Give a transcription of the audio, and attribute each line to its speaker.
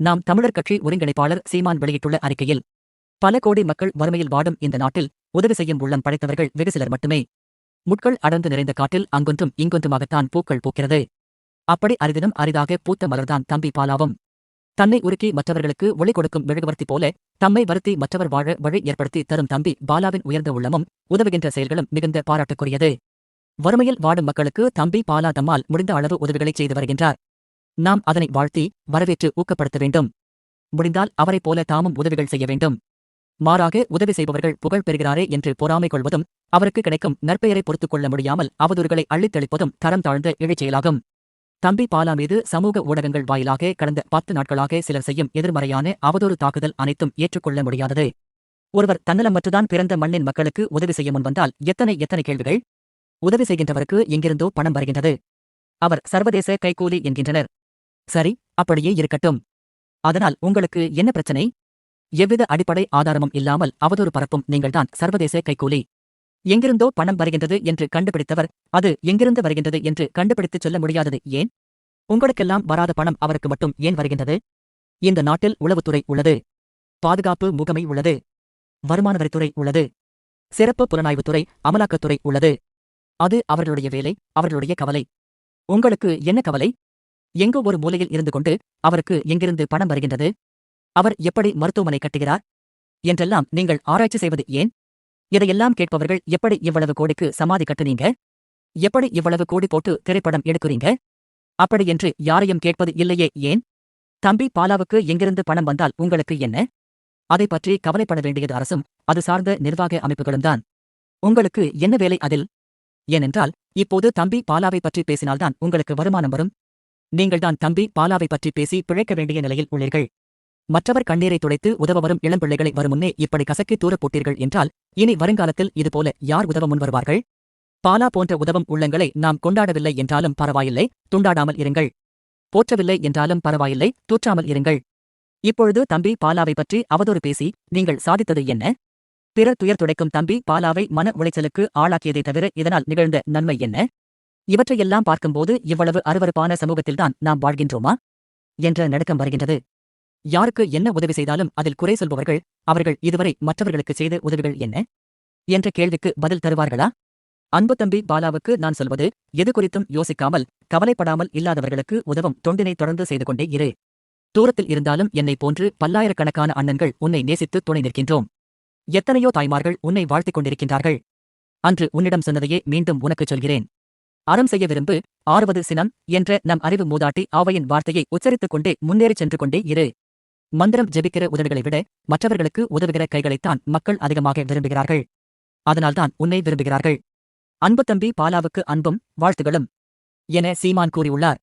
Speaker 1: நாம் தமிழர் கட்சி ஒருங்கிணைப்பாளர் சீமான் வெளியிட்டுள்ள அறிக்கையில் பல கோடி மக்கள் வறுமையில் வாடும் இந்த நாட்டில் உதவி செய்யும் உள்ளம் படைத்தவர்கள் வெகு சிலர் மட்டுமே. முட்கள் அடர்ந்து நிறைந்த காட்டில் அங்கொன்றும் இங்கொன்றுமாகத்தான் பூக்கள் பூக்கிறது. அப்படி அரிதினம் அரிதாக பூத்த மலர்தான் தம்பி பாலாவும். தன்னை உருக்கி மற்றவர்களுக்கு ஒளி கொடுக்கும் மெழுகுவர்த்தி போல தம்மை வருத்தி மற்றவர் வாழ வழி ஏற்படுத்தி தரும் தம்பி பாலாவின் உயர்ந்த உள்ளமும் உதவுகின்ற செயல்களும் மிகுந்த பாராட்டுக்குரியது. வறுமையில் வாடும் மக்களுக்கு தம்பி பாலா தம்மால் முடிந்த அளவு உதவிகளை செய்து வருகின்றார். நாம் அதனை வாழ்த்தி வரவேற்று ஊக்கப்படுத்த வேண்டும். முடிந்தால் அவரைப் போல தாமும் உதவிகள் செய்ய வேண்டும். மாறாக உதவி செய்பவர்கள் புகழ் பெறுகிறாரே என்று பொறாமை கொள்வதும் அவருக்கு கிடைக்கும் நற்பெயரை பொறுத்துக் கொள்ள முடியாமல் அவதூறுகளை அள்ளித்தெளிப்பதும் தரம் தாழ்ந்த இழைச்செயலாகும். தம்பி பாலா மீது சமூக ஊடகங்கள் வாயிலாக கடந்த பத்து நாட்களாக சிலர் செய்யும் எதிர்மறையான அவதூறு தாக்குதல் அனைத்தும் ஏற்றுக்கொள்ள முடியாதது. ஒருவர் தன்னலமற்றுதான் பிறந்த மண்ணின் மக்களுக்கு உதவி செய்ய முன்வந்தால் எத்தனை எத்தனை கேள்விகள்? உதவி செய்கின்றவருக்கு எங்கிருந்தோ பணம் வருகின்றது. அவர் சர்வதேச கைகூலி என்கின்றனர். சரி அப்படியே இருக்கட்டும். அதனால் உங்களுக்கு என்ன பிரச்சனை? எவ்வித அடிப்படை ஆதாரமும் இல்லாமல் அவதூறு பரப்பும் நீங்கள்தான் சர்வதேச கைகூலி எங்கிருந்தோ பணம் வருகின்றது என்று கண்டுபிடித்தவர் அது எங்கிருந்து வருகின்றது என்று கண்டுபிடித்துச் சொல்ல முடியாதது ஏன்? உங்களுக்கெல்லாம் வராத பணம் அவருக்கு மட்டும் ஏன் வருகின்றது? இந்த நாட்டில் உளவுத்துறை உள்ளது. பாதுகாப்பு முகமை உள்ளது. வருமான வரித்துறை உள்ளது. சிறப்பு புலனாய்வுத்துறை அமலாக்கத்துறை உள்ளது. அது அவர்களுடைய வேலை அவர்களுடைய கவலை. உங்களுக்கு என்ன கவலை? எங்கோ ஒரு மூலையில் இருந்து கொண்டு அவருக்கு எங்கிருந்து பணம் வருகின்றது? அவர் எப்படி மருத்துவமனை கட்டுகிறார்? என்றெல்லாம் நீங்கள் ஆராய்ச்சி செய்வது ஏன்? இதையெல்லாம் கேட்பவர்கள் எப்படி இவ்வளவு கோடிக்கு சமாதி கட்டுனீங்க? எப்படி இவ்வளவு கோடி போட்டு திரைப்படம் எடுக்கிறீங்க? அப்படி என்று யாரையும் கேட்பது இல்லையே ஏன்? தம்பி பாலாவுக்கு எங்கிருந்து பணம் வந்தால் உங்களுக்கு என்ன? அதை பற்றி கவலைப்பட வேண்டியது அரசும் அது சார்ந்த நிர்வாக அமைப்புகளும் தான். உங்களுக்கு என்ன வேலை அதில்? ஏனென்றால் இப்போது தம்பி பாலாவை பற்றி பேசினால்தான் உங்களுக்கு வருமானம் வரும். நீங்கள்தான் தம்பி பாலாவை பற்றி பேசி பிழைக்க வேண்டிய நிலையில் உள்ளீர்கள். மற்றவர் கண்ணீரை துடைத்து உதவ வரும் இளம்பிள்ளைகளை வருமுன்னே இப்படி கசக்கி தூரப் போட்டீர்கள் என்றால் இனி வருங்காலத்தில் இதுபோல யார் உதவ முன் வருவார்கள்? பாலா போன்ற உதவும் உள்ளங்களை நாம் கொண்டாடவில்லை என்றாலும் பரவாயில்லை துண்டாடாமல் இருங்கள். போற்றவில்லை என்றாலும் பரவாயில்லை தூற்றாமல் இருங்கள். இப்பொழுது தம்பி பாலாவை பற்றி அவதூறு பேசி நீங்கள் சாதித்தது என்ன? பிறர் துயர் துடைக்கும் தம்பி பாலாவை மன உளைச்சலுக்கு ஆளாக்கியதை தவிர இதனால் நிகழ்ந்த நன்மை என்ன? இவற்றையெல்லாம் பார்க்கும்போது இவ்வளவு அருவருப்பான சமூகத்தில்தான் நாம் வாழ்கின்றோமா? என்ற நடுக்கம் வருகின்றது. யாருக்கு என்ன உதவி செய்தாலும் அதில் குறை சொல்பவர்கள் அவர்கள் இதுவரை மற்றவர்களுக்கு செய்த உதவிகள் என்ன? என்ற கேள்விக்கு பதில் தருவார்களா? அன்பு தம்பி பாலாவுக்கு நான் சொல்வது எது குறித்தும் யோசிக்காமல் கவலைப்படாமல் இல்லாதவர்களுக்கு உதவும் தொண்டினை தொடர்ந்து செய்து கொண்டே இரு. தூரத்தில் இருந்தாலும் என்னை போன்று பல்லாயிரக்கணக்கான அண்ணன்கள் உன்னை நேசித்து துணை நிற்கின்றோம். எத்தனையோ தாய்மார்கள் உன்னை வாழ்த்திக் கொண்டிருக்கின்றார்கள். அன்று உன்னிடம் சொன்னதையே மீண்டும் உனக்குச் சொல்கிறேன். அறம் செய்ய விரும்பு ஆறுவது சினம் என்ற நம் அறிவு மூதாட்டி ஆவையின் வார்த்தையை உச்சரித்துக் கொண்டே முன்னேறிச் சென்று கொண்டே இரு. மந்திரம் ஜெபிக்கிற உதவிகளை விட மற்றவர்களுக்கு உதவுகிற கைகளைத்தான் மக்கள் அதிகமாக விரும்புகிறார்கள். அதனால்தான் உன்னை விரும்புகிறார்கள். அன்பு தம்பி பாலாவுக்கு அன்பும் வாழ்த்துகளும் என சீமான் கூறியுள்ளார்.